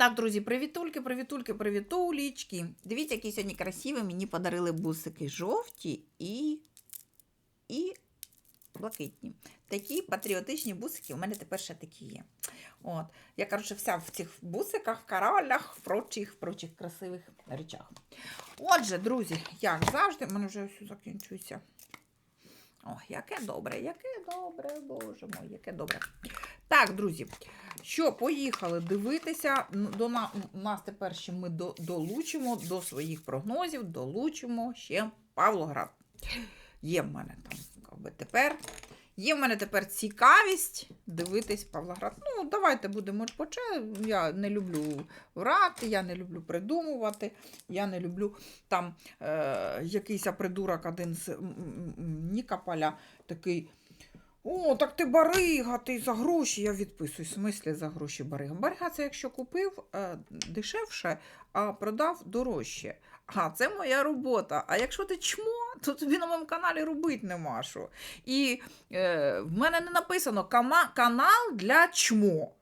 Так, друзі, привітульки, привітульки, привітулічки. Дивіться, які сьогодні красиві мені подарили бусики жовті і, і блакитні. Такі патріотичні бусики у мене тепер ще такі є. От. Я, коротше, вся в цих бусиках, в коралях, в прочих, прочих красивих речах. Отже, друзі, як завжди, в мене вже все закінчується. О, яке добре, яке добре, боже мой, яке добре. Так, друзі, що, поїхали дивитися. До на, нас тепер ще ми до, долучимо до своїх прогнозів, долучимо ще Павлоград. Є в мене там тепер. Є в мене тепер цікавість дивитись Павлоград. Ну, давайте будемо почати. Я не люблю врати, я не люблю придумувати, я не люблю там е, якийсь придурок один з Нікополя такий. О, так ти барига, ти за гроші. Я відписую. В смислі за гроші барига. Барига це якщо купив е, дешевше, а продав дорожче. А це моя робота. А якщо ти чмо, то тобі на моєму каналі робити нема що. І е, в мене не написано канал для чмо.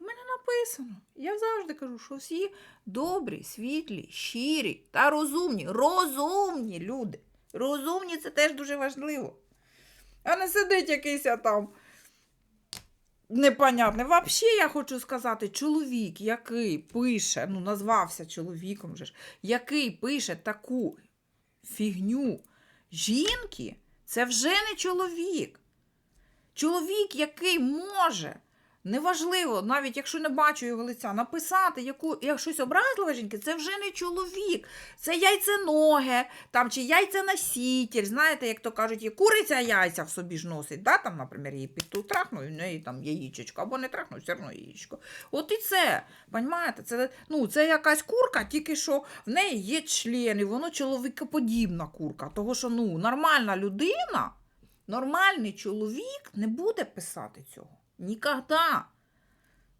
В мене написано. Я завжди кажу, що всі добрі, світлі, щирі та розумні. Розумні люди. Розумні це теж дуже важливо. А не сидить якийсь там непонятний. Взагалі, я хочу сказати, чоловік, який пише, ну, назвався чоловіком же ж, який пише таку фігню жінки, це вже не чоловік. Чоловік, який може, неважливо, навіть якщо не бачу його лиця, написати яку, як щось образливе жінки, це вже не чоловік. Це яйценоге, там, чи яйценоситель. Знаєте, як то кажуть, є куриця яйця в собі ж носить, да? там, наприклад, її підту трахну, і в неї там яєчечко, або не трахну, все одно яєчко. От і це, понімаєте, це, ну, це якась курка, тільки що в неї є член, і воно чоловікоподібна курка. Того, що ну, нормальна людина, нормальний чоловік не буде писати цього. Нікогда.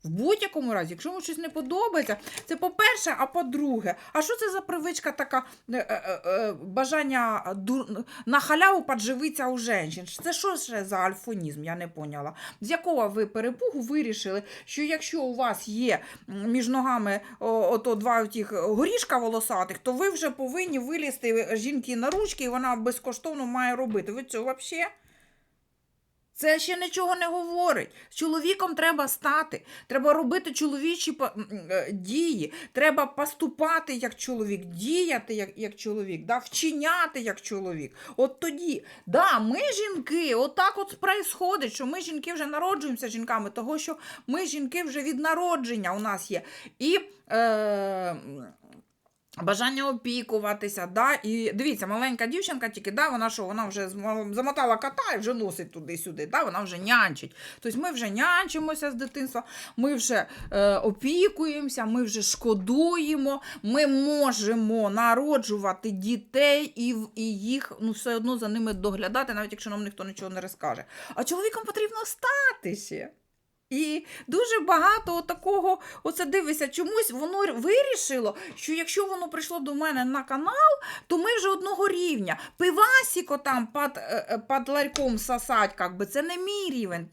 В будь-якому разі, якщо йому щось не подобається, це по-перше, а по-друге, а що це за привичка така е, е, е, бажання на халяву подживитися у жінчин? Це що ще за альфонізм? Я не поняла. З якого ви перепугу вирішили, що якщо у вас є між ногами ото два тих горішка волосатих, то ви вже повинні вилізти жінки на ручки, і вона безкоштовно має робити. Ви це взагалі? Це ще нічого не говорить. З чоловіком треба стати, треба робити чоловічі е, дії, треба поступати як чоловік, діяти як, як чоловік, да? вчиняти як чоловік. От тоді, да, ми жінки, отак от происходить, що ми жінки вже народжуємося жінками, того що ми жінки вже від народження у нас є. І е, Бажання опікуватися, да? і дивіться, маленька дівчинка тільки, да, вона що, вона вже замотала кота і вже носить туди-сюди, да? вона вже нянчить. Тобто ми вже нянчимося з дитинства, ми вже е, опікуємося, ми вже шкодуємо, ми можемо народжувати дітей і, і їх ну, все одно за ними доглядати, навіть якщо нам ніхто нічого не розкаже. А чоловікам потрібно статися. І дуже багато такого, оце дивися, чомусь воно вирішило, що якщо воно прийшло до мене на канал, то ми вже одного рівня. Пивасіко там під, е, е, під ларьком сосать, как би, це не мій рівень.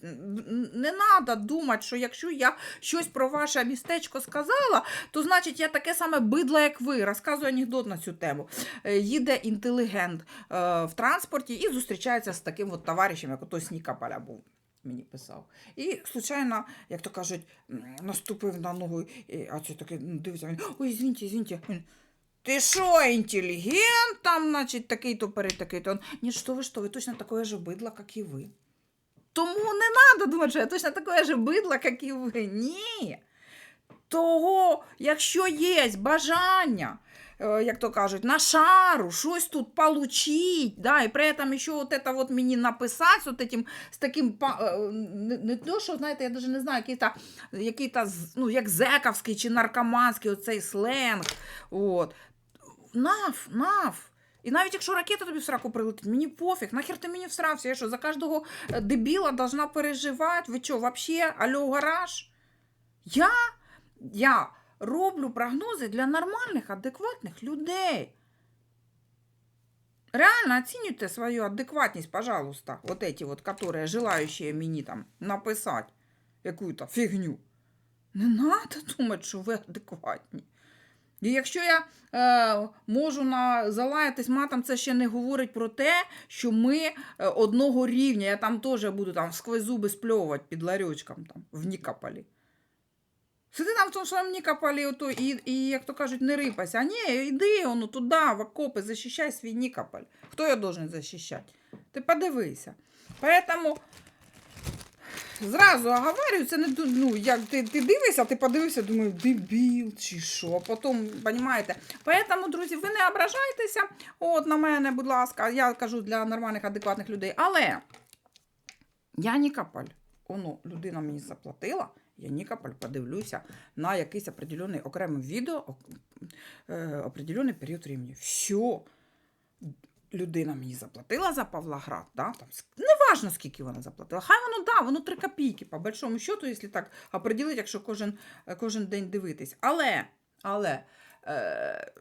Не треба думати, що якщо я щось про ваше містечко сказала, то значить я таке саме бидло, як ви. Розказую анекдот на цю тему. Е, Їде інтелігент в транспорті і зустрічається з таким от товаришем, як ото з Нікополя був мені писав. І, случайно, як то кажуть, наступив на ногу, а це таке, ну, дивиться, він, ой, звіньте, звіньте. Він, Ти що, інтелігент там, значить, такий-то перед такий-то. Ні, що ви, що ви, точно такое же бидло, як і ви. Тому не треба думати, що я точно такое же бидло, як і ви. Ні. Того, якщо є бажання, як то кажуть, на шару, щось тут получить, да, і при этом ще от это вот мені написати з, от этим, з таким, па- е, не, не то, що, знаєте, я навіть не знаю, який-то, який-то, з- ну, як зековський чи наркоманський оцей сленг, от. Наф, наф. І навіть якщо ракета тобі в сраку прилетить, мені пофіг, нахер ти мені всрався, я що, за кожного е, дебіла должна переживати, ви що, вообще, алло, гараж? Я, я роблю прогнози для нормальних, адекватних людей. Реально оцінюйте свою адекватність, пожалуйста, вот эти вот, которые желающие мені там написати якую-то фігню. Не треба думати, що ви адекватні. І якщо я е, можу на, залаятись матом, це ще не говорить про те, що ми е, одного рівня. Я там теж буду там сквозь зуби спльовувати під ларьочком там, в Нікополі. Сиди там в тому своєму Нікополі ото, і, і, як то кажуть, не рипайся. А ні, йди воно туди, в окопи, захищай свій Нікополь. Хто його должен захищати? Ти подивися. Поэтому зразу оговорюю, це не ну, як ти, ти дивишся, ти подивився, думаю, дебіл чи що. Потім, розумієте. Поэтому, друзі, ви не ображайтеся от на мене, будь ласка, я кажу для нормальних, адекватних людей. Але я Нікополь. Оно, людина мені заплатила, я Нікополь подивлюся на якийсь определений окремий відео, е, определений період рівня. Все. Людина мені заплатила за Павлоград, да? Там, неважно, скільки вона заплатила. Хай воно да, воно 3 копійки, по большому счету, якщо так оприділити, якщо кожен, кожен день дивитись. Але, але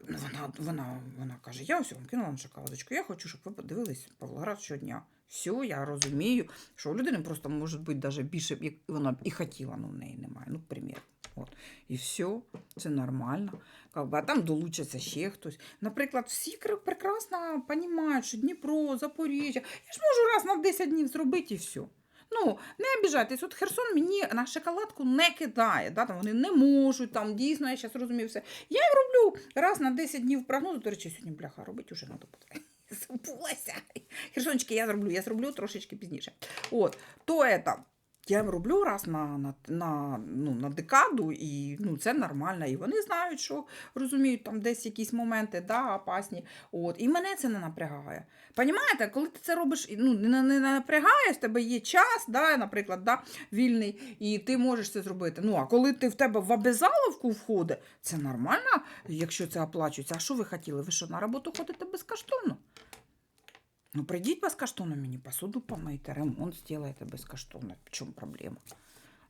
вона, вона, вона каже: я ось вам кинула на шоколадочку, я хочу, щоб ви подивились Павлоград щодня. Все, я розумію, що у людини просто може бути навіть більше, як вона б і хотіла, але в неї немає. Ну, примір. От. І все, це нормально. А там долучаться ще хтось. Наприклад, всі кр- прекрасно розуміють, що Дніпро, Запоріжжя. Я ж можу раз на 10 днів зробити і все. Ну, не обіжайтесь, от Херсон мені на шоколадку не кидає. Да? Там вони не можуть, там дійсно, я зараз розумію все. Я роблю раз на 10 днів прогнозу. До речі, сьогодні бляха робити вже треба буде. Забулася. Херсончики я зроблю, я зроблю трошечки пізніше. От, то это, я їм роблю раз на, на, на, ну, на декаду, і ну, це нормально. І вони знають, що розуміють, там десь якісь моменти да, опасні. От, і мене це не напрягає. Понімаєте, коли ти це робиш, ну, не, не напрягає, в тебе є час, да, наприклад, да, вільний, і ти можеш це зробити. Ну, а коли ти в тебе в обязаловку входить, це нормально, якщо це оплачується. А що ви хотіли? Ви що, на роботу ходите безкоштовно? Ну, прийдіть безкоштовно мені, посуду помийте, ремонт зробите безкоштовно. В чому проблема?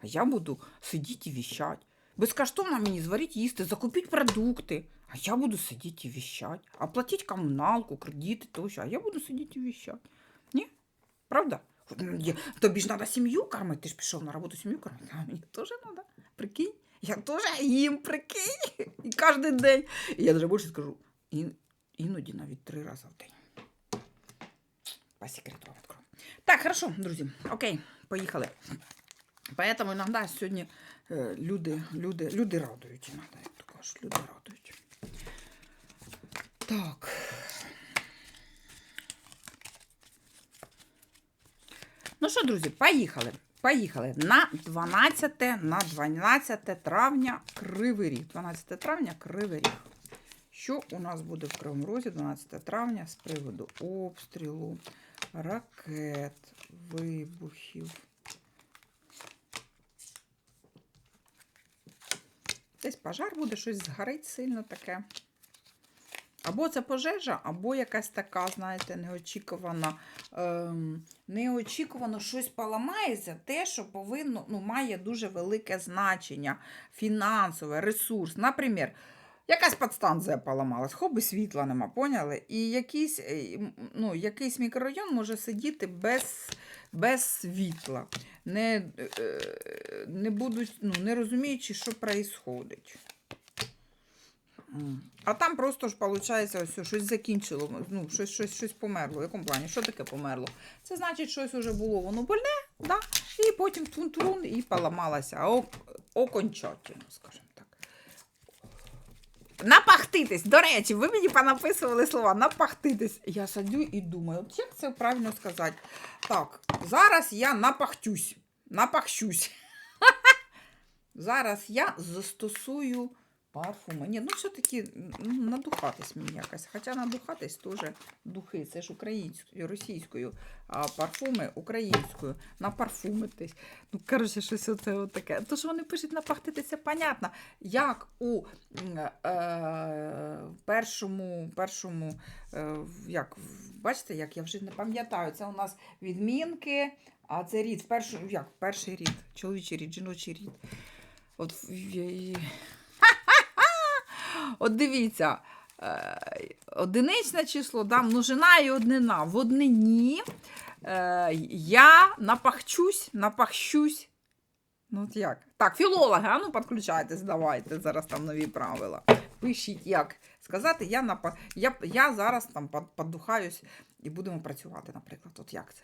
А я буду сидіти і віщати. Безкоштовно мені зваріть їсти, закупіть продукти. А я буду сидіти і віщати. Оплатіть комуналку, кредити тощо. А я буду сидіти і віщати. Ні? Правда? Ну, є- Тобі ж треба сім'ю кормити. Ти ж пішов на роботу сім'ю кормити. А мені теж треба. Прикинь? Я теж їм прикинь. І кожен день. І я навіть більше скажу, і, іноді навіть три рази в день. По секрету открою. Так, хорошо, друзі. Окей, поїхали. Поэтому иногда сьогодні е, люди, люди, люди радують. То кажуть, люди радують. Так. Ну що, друзі, поїхали. Поїхали. На 12, на 12 травня Кривий Ріг. 12 травня Кривий Ріг. Що у нас буде в Кривому Розі 12 травня з приводу обстрілу, ракет, вибухів. Десь пожар буде, щось згорить сильно таке. Або це пожежа, або якась така, знаєте, неочікувана, ем, неочікувано щось поламається, те, що повинно, ну, має дуже велике значення, фінансове, ресурс. Наприклад, якась подстанція поламалась, хоби світла нема, поняли? І якийсь, е, ну, якийсь мікрорайон може сидіти без, без світла, не, е, не, будуть, ну, не розуміючи, що відбувається. А там просто ж виходить, ось щось закінчило, ну, щось, щось, щось померло. В якому плані? Що таке померло? Це значить, щось вже було воно больне, да? і потім тун-тун і поламалося. Ок- окончательно, скажімо. Напахтитись. До речі, ви мені понаписували слова напахтитись. Я садю і думаю, от як це правильно сказати? Так, зараз я напахтюсь. Напахщусь. Зараз я застосую парфуми. Ні, ну все-таки надухатись мені якось. Хоча надухатись теж духи, це ж українською, російською, а парфуми українською. Напарфумитись. Ну, коротше, щось оце от таке. То, що вони пишуть напахтитися, понятно. Як у е, першому, першому е, як, бачите, як я вже не пам'ятаю, це у нас відмінки, а це рід, в першу, як, перший рід, чоловічий рід, жіночий рід. От, От дивіться, е, одиничне число, да, множина і однина. В однині е, я напахчусь, напахщусь Ну, от як? Так, філологи, а підключайтесь, давайте. Зараз там нові правила. Пишіть, як сказати, я, напа... я, я зараз там под- поддухаюсь і будемо працювати, наприклад. От як це?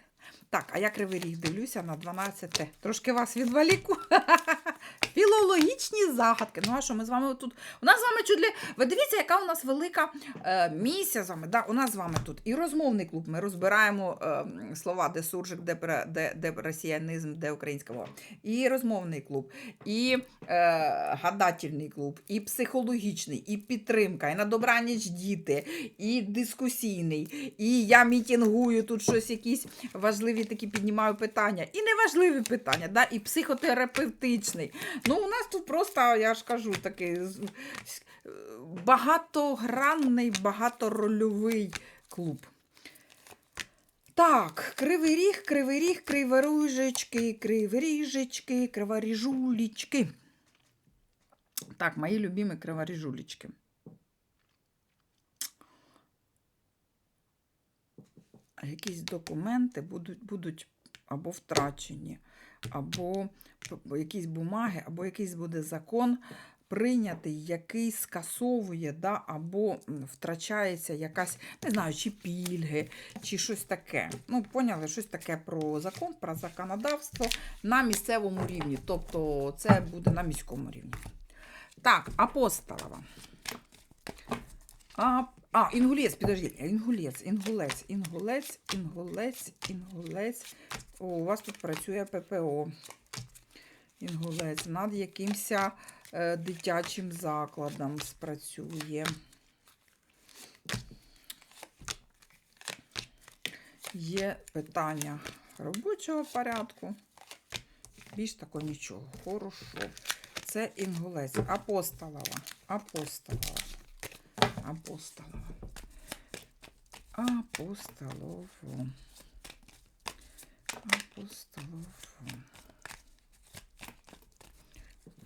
Так, а я кривий ріг дивлюся на 12. Трошки вас відволіку. Філологічні загадки. Ну а що, ми з вами тут. У нас з вами чудлі. Ви дивіться, яка у нас велика е, місія з вами. Да, у нас з вами тут і розмовний клуб. Ми розбираємо е, слова, де суржик, де, де, де росіянизм, де українська мова. І розмовний клуб, і е, гадательний клуб, і психологічний, і підтримка, і на добраніч діти, і дискусійний, і я мітінгую тут щось якісь важливі такі піднімаю питання, і неважливі питання, да, і психотерапевтичний. Ну, у нас тут просто, я ж кажу, такий багатогранний, багаторольовий клуб. Так, кривий ріг, кривий ріг, криворіжечки, криворіжечки, криворіжулічки. Так, мої любимі криворіжулічки. Якісь документи будуть, будуть або втрачені, або якісь бумаги, або якийсь буде закон прийнятий, який скасовує, да, або втрачається якась, не знаю, чи пільги, чи щось таке. Ну, поняли, щось таке про закон, про законодавство на місцевому рівні. Тобто це буде на міському рівні. Так, апостолова. А, а, інгулець, підожди. Інгулець, інгулець, інгулець, інгулець, інгулець. О, у вас тут працює ППО. Інгулець над якимось е, дитячим закладом спрацює. Є питання робочого порядку. Більш такого нічого. Хорошо. Це інгулець. Апостолова. Апостолова. Апостолова. Апостолову. Апостолову.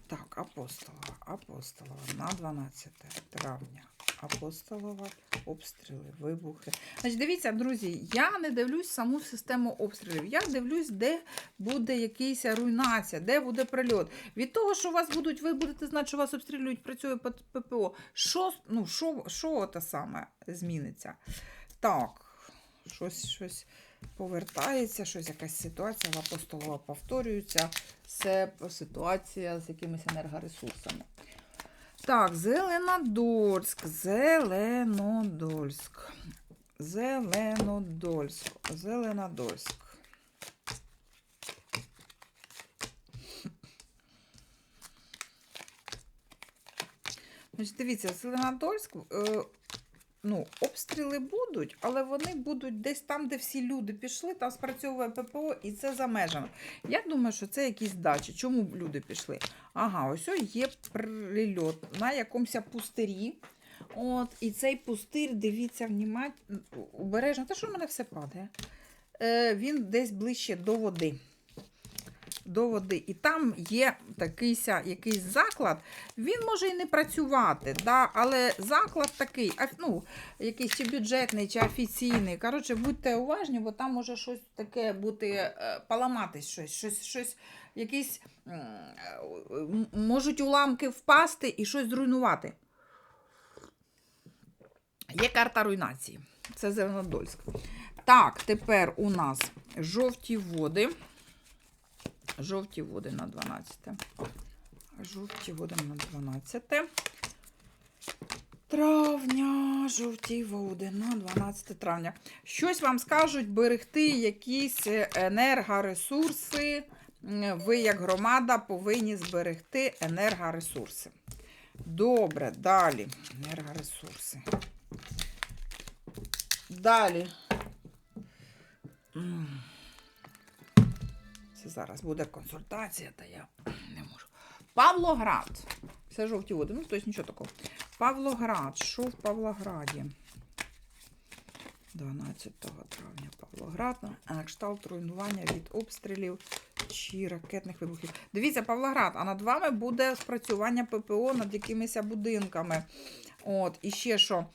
Так, апостолова. Апостолова на 12 травня. Апостолова, обстріли, вибухи. Значить, дивіться, друзі, я не дивлюсь саму систему обстрілів. Я дивлюсь, де буде якась руйнація, де буде прильот. Від того, що у вас будуть, ви будете знати, що вас обстрілюють, працює ППО. Що, ну, що, що те саме зміниться? Так, щось, щось повертається, щось якась ситуація в апостолова повторюється. Це ситуація з якимись енергоресурсами. Так, Зеленодольськ, Зеленодольськ. Зеленодольськ. Зеленодольськ. Значить, дивіться, Зеленодольськ, е, ну, обстріли будуть, але вони будуть десь там, де всі люди пішли, там спрацьовує ППО, і це за межами. Я думаю, що це якісь дачі. Чому люди пішли? Ага, ось є прильот на якомусь пустирі. От, і цей пустир, дивіться, внімать, обережно. Та що в мене все падає? Е, він десь ближче до води. До води. І там є такий ся- якийсь заклад. Він може і не працювати, да? але заклад такий, ну, якийсь чи бюджетний, чи офіційний. Коротше, будьте уважні, бо там може щось таке бути, е, поламатись щось, щось, щось якісь е, можуть уламки впасти і щось зруйнувати. Є карта руйнації. Це Зеленодольськ. Так, тепер у нас жовті води. Жовті води на 12. Жовті води на 12. Травня, жовті води на 12 травня. Щось вам скажуть берегти якісь енергоресурси. Ви, як громада, повинні зберегти енергоресурси. Добре, далі. Енергоресурси. Далі. Зараз буде консультація, та я не можу. Павлоград. Це жовті води. Ну, тобто нічого такого. Павлоград. Що в Павлограді? 12 травня Павлоград. Кшталт руйнування від обстрілів чи ракетних вибухів. Дивіться, Павлоград, а над вами буде спрацювання ППО над якимись будинками. От, і ще що.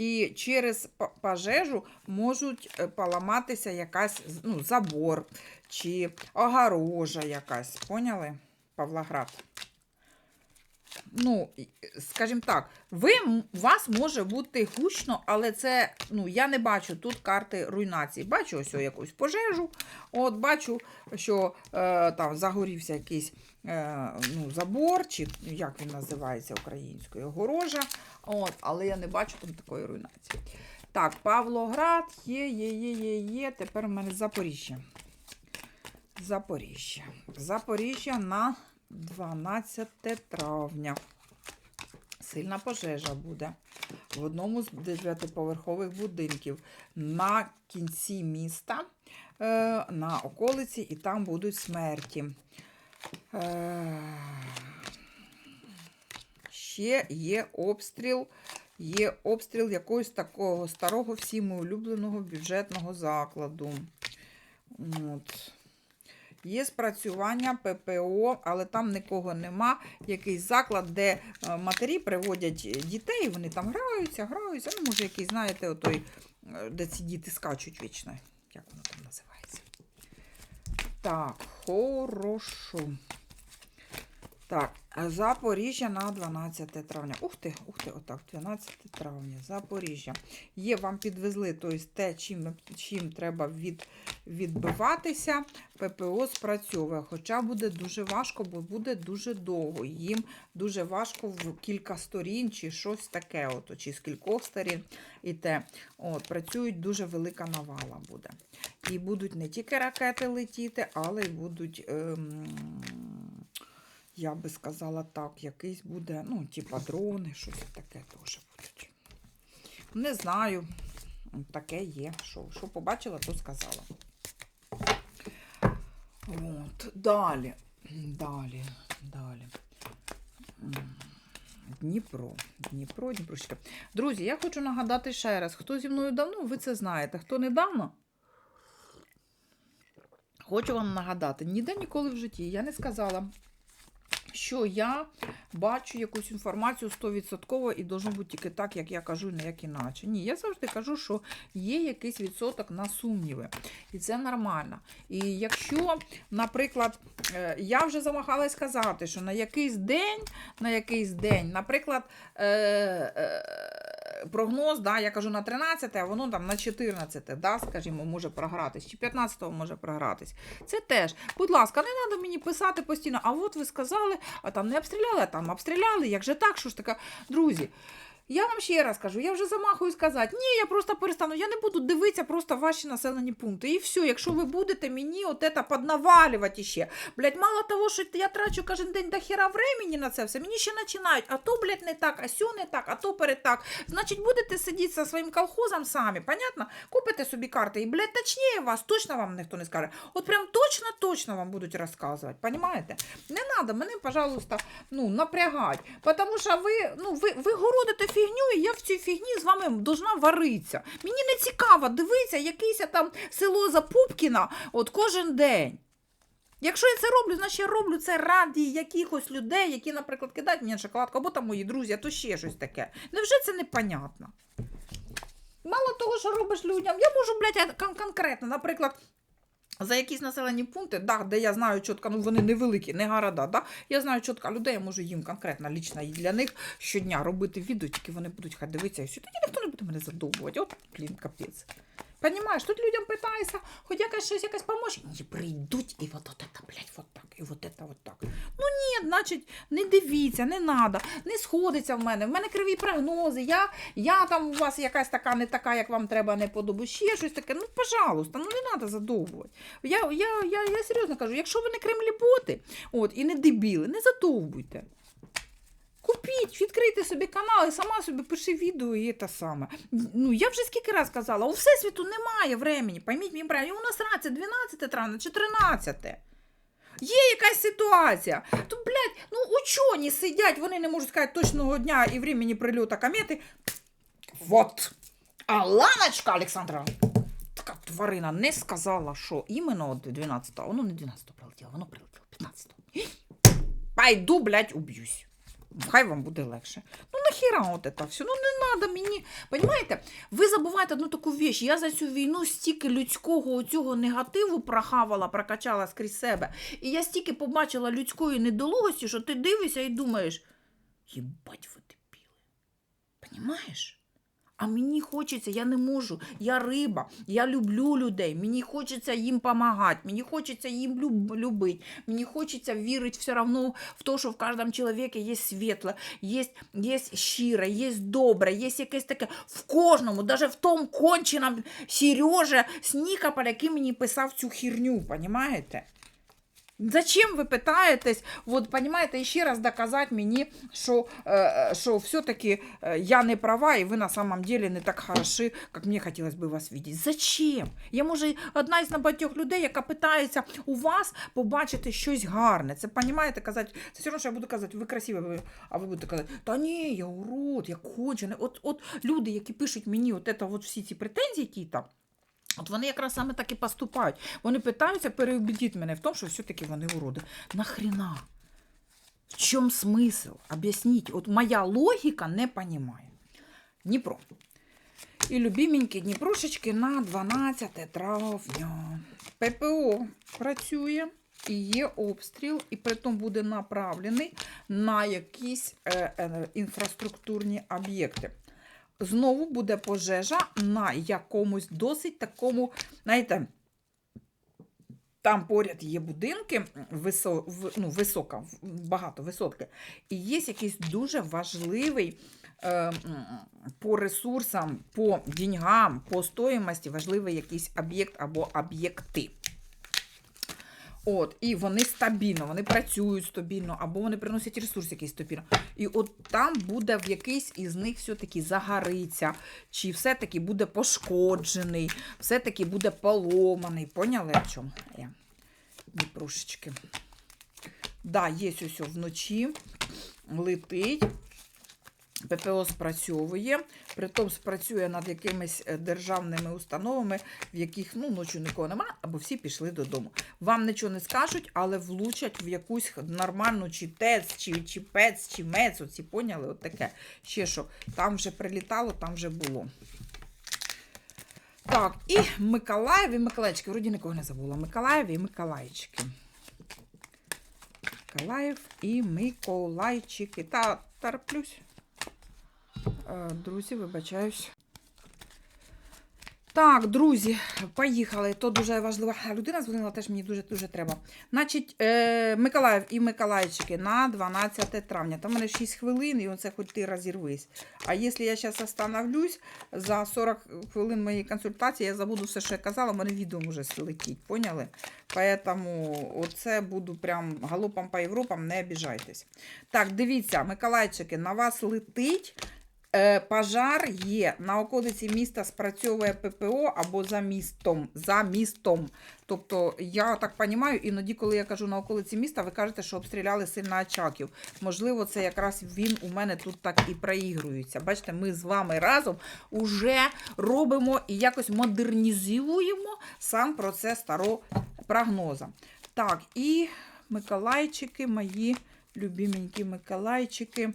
І через пожежу можуть е, поламатися якась ну, забор чи огорожа якась. Поняли? Павлоград. Ну, скажімо так, ви, у вас може бути гучно, але це, ну, я не бачу тут карти руйнації. Бачу ось якусь пожежу. От бачу, що е, там загорівся якийсь е, ну, забор, чи як він називається українською, огорожа. От, але я не бачу там такої руйнації. Так, Павлоград є, є, є, є, є. Тепер у мене Запоріжжя. Запоріжжя. Запоріжжя на 12 травня. Сильна пожежа буде в одному з дев'ятиповерхових будинків на кінці міста, е, на околиці, і там будуть смерті. Е, ще є обстріл. Є обстріл якогось такого старого всім улюбленого бюджетного закладу. От. Є спрацювання ППО, але там нікого нема. Якийсь заклад, де е, матері приводять дітей, вони там граються, граються. Ну, може, якийсь, знаєте, отой, е, де ці діти скачуть вічно. Як воно там називається? Так, хорошо. Так, Запоріжжя на 12 травня. Ух ти, ух ти, отак, 12 травня, Запоріжжя. Є, вам підвезли тобто, те, чим, чим треба від, відбиватися. ППО спрацьовує. Хоча буде дуже важко, бо буде дуже довго. Їм дуже важко в кілька сторін чи щось таке, от, чи з кількох сторін. І те. От, працюють дуже велика навала буде. І будуть не тільки ракети летіти, але й будуть. Ем, я би сказала так, якийсь буде, ну, типа дрони, щось таке теж будуть. Не знаю. Таке є. Що, що побачила, то сказала. От. Далі. Далі. Далі. Дніпро. Дніпро, Дніпрочка. Друзі, я хочу нагадати ще раз, хто зі мною давно, ви це знаєте. Хто недавно, хочу вам нагадати, ніде ніколи в житті я не сказала, що я бачу якусь інформацію 100% і должно бути тільки так, як я кажу, не як іначе. Ні, я завжди кажу, що є якийсь відсоток на сумніви. І це нормально. І якщо, наприклад, е, я вже замахалась сказати, що на якийсь день, на якийсь день, наприклад, е, е, прогноз, да, я кажу на 13, а воно там на 14, да, скажімо, може програтись, чи 15 може програтись. Це теж, будь ласка, не треба мені писати постійно, а от ви сказали, а там не обстріляли, а там обстріляли, як же так, що ж таке. Друзі, я вам ще раз кажу, я вже замахую сказати, ні, я просто перестану, я не буду дивитися просто ваші населені пункти. І все, якщо ви будете мені от це поднавалювати ще. Блять, мало того, що я трачу кожен день до хера времени на це все, мені ще починають, а то, блядь, не так, а сьо не так, а то перед так. Значить, будете сидіти зі своїм колхозом самі, понятно? Купите собі карти і, блядь, точніше вас, точно вам ніхто не скаже. От прям точно-точно вам будуть розказувати, понімаєте? Не треба мене, пожалуйста, ну, напрягати, тому що ви, ну, ви, ви городите фігню, і я в цій фігні з вами должна варитися. Мені не цікаво дивитися якесь там село Запупкіна от кожен день. Якщо я це роблю, значить я роблю це раді якихось людей, які, наприклад, кидають мені шоколадку, або там мої друзі, а то ще щось таке. Невже це непонятно? Мало того, що робиш людям, я можу, блядь, кон- конкретно, наприклад, за якісь населені пункти, да, де я знаю чітко, ну вони невеликі, не города, да, я знаю чітко людей, я можу їм конкретно лічно для них щодня робити відео, тільки вони будуть хай дивитися і все. Тоді ніхто не буде мене задовбувати. От, блін, капець. Понімаєш, тут людям питаєшся, хоч якась щось якась помощь. Ні, прийдуть і от, от это, блядь, вот так, і от это, от так. Ну ні, значить, не дивіться, не надо, не сходиться в мене. В мене криві прогнози. Я, я там у вас якась така не така, як вам треба, не подобається. Ще щось таке. Ну, пожалуйста, ну не треба задовбувати. Я, я, я, я серйозно кажу, якщо ви не кремлі-боти, от, і не дебіли, не задовбуйте. Купіть, відкрийте собі канал і сама собі пиши відео і те саме. Ну, я вже скільки раз казала, у Всесвіту немає времени, пойміть мені правильно, у нас рація 12 травня чи 13. Є якась ситуація. То, блядь, ну учені сидять, вони не можуть сказати точного дня і времени прильоту комети. Вот. А Ланочка Олександра, така тварина, не сказала, що іменно от 12-го, воно не 12-го прилетіло, воно прилетіло 15-го. Пойду, блядь, уб'юсь. Хай вам буде легше. Ну нахіра от це все? Ну не треба мені. Понимаєте? Ви забуваєте одну таку віч. Я за цю війну стільки людського оцього негативу прохавала, прокачала скрізь себе. І я стільки побачила людської недолугості, що ти дивишся і думаєш, їбать ви дебіли. Понімаєш? А мені хочеться, я не можу. Я риба, я люблю людей. Мені хочеться їм допомагати, мені хочеться їм люб, любити. Мені хочеться вірити все одно в те, що в кожному чоловіку є світле, є, є щире, є добре, є якесь таке в кожному, навіть в тому конченому Сережа Нікополя, який мені писав цю херню, понімаєте? Зачем ви питаєтесь, от, понимаєте, ще раз доказати мені, що, що все-таки е, я не права, і ви на самом деле не так хороші, як мені хотілося б вас бачити. Зачем? Я, може, одна із набагатьох людей, яка питається у вас побачити щось гарне. Це, понимаєте, казати, це все одно, що я буду казати, ви красиві, а ви будете казати, та ні, я урод, я кончений. От, от люди, які пишуть мені от, это, от всі ці претензії, які там, От вони якраз саме так і поступають. Вони питаються переубедити мене в тому, що все-таки вони уроди. Нахрена? В чому смисл? Об'ясніть. От моя логіка не понімає. Дніпро. І любименькі Дніпрошечки на 12 травня. ППО працює і є обстріл, і притом буде направлений на якісь е, е, інфраструктурні об'єкти знову буде пожежа на якомусь досить такому, знаєте, там поряд є будинки, висо, ну, висока, багато висотки, і є якийсь дуже важливий е, по ресурсам, по деньгам, по стоїмості важливий якийсь об'єкт або об'єкти. От, і вони стабільно, вони працюють стабільно, або вони приносять ресурс якийсь стабільно. І от там буде в якийсь із них все-таки загориться, чи все-таки буде пошкоджений, все-таки буде поломаний. Поняли, о чому я? Дніпрушечки. Да, є ось вночі, летить. ППО спрацьовує, притом спрацює над якимись е, державними установами, в яких ну, ночі нікого нема, або всі пішли додому. Вам нічого не скажуть, але влучать в якусь нормальну чи ТЕЦ, чи, чи ПЕЦ, чи МЕЦ, оці поняли, от таке. Ще що, там вже прилітало, там вже було. Так, і Миколаїв і Миколаївчики. Вроді нікого не забула. Миколаїв і Миколаївчики. Миколаїв і Миколайчики. Та терплюсь. Е, Друзі, вибачаюсь. Так, друзі, поїхали. То дуже важлива людина дзвонила, теж мені дуже дуже треба. Значить, е, Миколаїв і Миколаївчики на 12 травня. Там у мене 6 хвилин, і оце хоч ти розірвись. А якщо я зараз остановлюсь за 40 хвилин моєї консультації, я забуду все, що я казала, мене відео вже летіть, поняли? Поэтому оце буду прям галопом по Європам, не обіжайтесь. Так, дивіться, Миколайчики, на вас летить. Е, пожар є. На околиці міста спрацьовує ППО або за містом. За містом. Тобто, я так розумію, іноді, коли я кажу на околиці міста, ви кажете, що обстріляли сильно очаків. Можливо, це якраз він у мене тут так і проігрується. Бачите, ми з вами разом уже робимо і якось модернізуємо сам процес старого прогноза. Так, і Миколайчики, мої любименькі Миколайчики.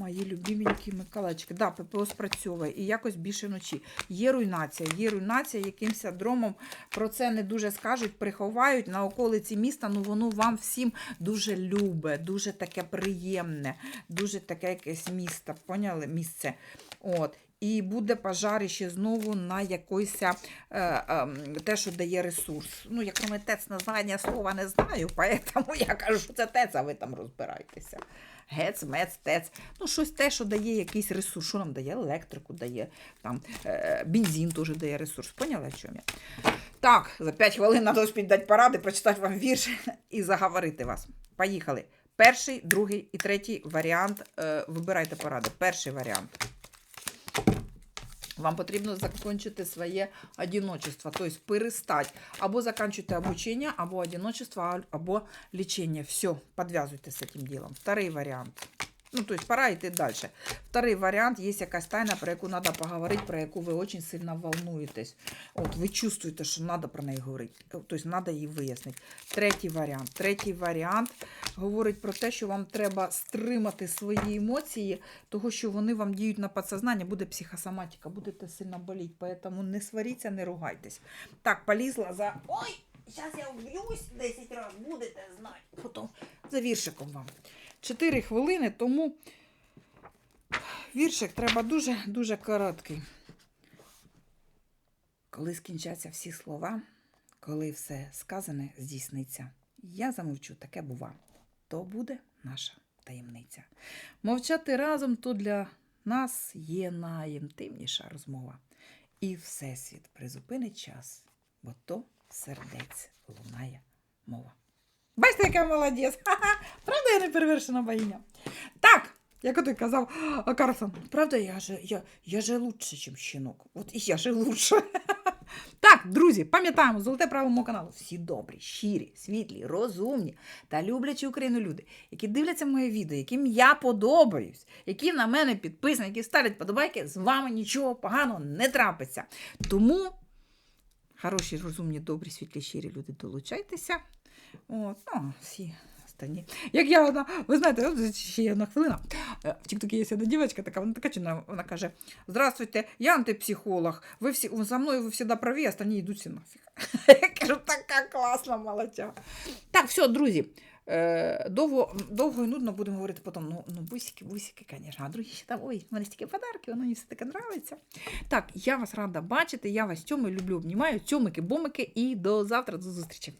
Мої любименькі Миколайчики. Да, ППО спрацьовує і якось більше вночі. Є руйнація, є руйнація якимось дромом. Про це не дуже скажуть, приховають на околиці міста. Ну воно вам всім дуже любе, дуже таке приємне, дуже таке якесь місто. Поняли? Місце. От. І буде пожар ще знову на якось е, е, те, що дає ресурс. Ну, як ми ТЕЦ названня слова не знаю, поэтому я кажу, це ТЕЦ, а ви там розбирайтеся. Гец, мец, тец. Ну, щось те, що дає якийсь ресурс. Що нам дає? Електрику дає, там, е, бензин теж дає ресурс. Поняли, о чому я? Так, за 5 хвилин треба успіть дати поради, прочитати вам вірш і заговорити вас. Поїхали. Перший, другий і третій варіант. Е, вибирайте поради. Перший варіант. Вам потрібно закінчити своє одиночество, тобто перестать. Або закінчуйте обучення, або одиночество, або лічення. Все, підв'язуйте з цим ділом. Второй варіант. Ну, тобто пора йти далі. Вторий варіант є якась тайна, про яку треба поговорити, про яку ви дуже сильно волнуєтесь. От ви чувствуєте, що треба про неї говорити. Тобто треба її вияснити. Третій варіант. Третій варіант говорить про те, що вам треба стримати свої емоції, того, що вони вам діють на підсознання, буде психосоматика, будете сильно боліти. Тому не сваріться, не ругайтесь. Так, полізла за. Ой! Зараз я вб'юсь 10 разів, будете знати. Потім за віршиком вам. 4 хвилини, тому віршик треба дуже-дуже короткий. Коли скінчаться всі слова, коли все сказане здійсниться, я замовчу, таке бува. То буде наша таємниця. Мовчати разом то для нас є найінтимніша розмова. І Всесвіт призупинить час, бо то сердець лунає мова. Бачите, яка молодець. Ха-ха. Правда, я не перевершена богиня. Так, як й казав Карлсон, правда, я же, я, я же лучше, ніж щенок. От і я же лучше. Так, друзі, пам'ятаємо, золоте право мого каналу. Всі добрі, щирі, світлі, розумні та люблячі Україну люди, які дивляться моє відео, яким я подобаюсь, які на мене підписані, які ставлять подобайки, з вами нічого поганого не трапиться. Тому, хороші, розумні, добрі, світлі, щирі люди, долучайтеся. От, ну, всі останні. Як я одна, ви знаєте, ще одна хвилина. Е, В Тіктокі є одна дівчинка, така, вона така чинна, вона каже: Здравствуйте, я антипсихолог. Ви всі за мною ви завжди праві, останні йдуть всі нафіг. Я кажу, така класна молодця. Так, все, друзі. Е, довго, довго і нудно будемо говорити потім. Ну, ну бусики, бусики, звісно. А другі ще там, ой, в мене стільки подарки, воно мені все таке нравиться. Так, я вас рада бачити, я вас цьому люблю, обнімаю, цьомики, бомики і до завтра, до зустрічі.